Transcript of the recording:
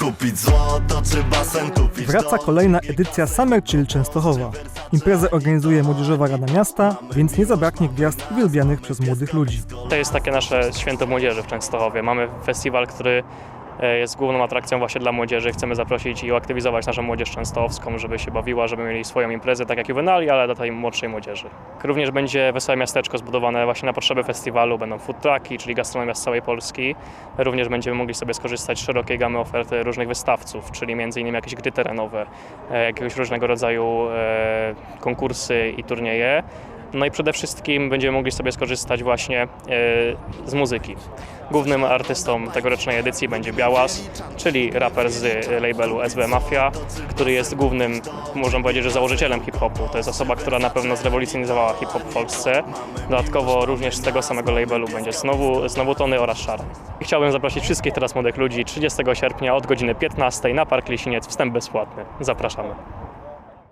Kupić złoto czy basen, kupić Wraca kolejna edycja Summer Chill Częstochowa. Imprezę organizuje Młodzieżowa Rada Miasta, więc nie zabraknie gwiazd uwielbianych przez młodych ludzi. To jest takie nasze święto młodzieży w Częstochowie. Mamy festiwal, który jest główną atrakcją właśnie dla młodzieży. Chcemy zaprosić i uaktywizować naszą młodzież częstochowską, żeby się bawiła, żeby mieli swoją imprezę, tak jak juwenali, ale dla tej młodszej młodzieży. Również będzie Wesołe Miasteczko zbudowane właśnie na potrzeby festiwalu. Będą food trucki, czyli gastronomia z całej Polski. Również będziemy mogli sobie skorzystać z szerokiej gamy oferty różnych wystawców, czyli m.in. jakieś gry terenowe, e, jakiegoś różnego rodzaju e, konkursy i turnieje. No i przede wszystkim będziemy mogli sobie skorzystać właśnie e, z muzyki. Głównym artystą tegorocznej edycji będzie Białas, czyli raper z labelu SB Mafia, który jest głównym, można powiedzieć, że założycielem hip-hopu. To jest osoba, która na pewno zrewolucjonizowała hip-hop w Polsce. Dodatkowo również z tego samego labelu będzie znowu, znowu Tony oraz Szara. Chciałbym zaprosić wszystkich teraz młodych ludzi 30 sierpnia od godziny 15 na Park Lisiniec, wstęp bezpłatny. Zapraszamy.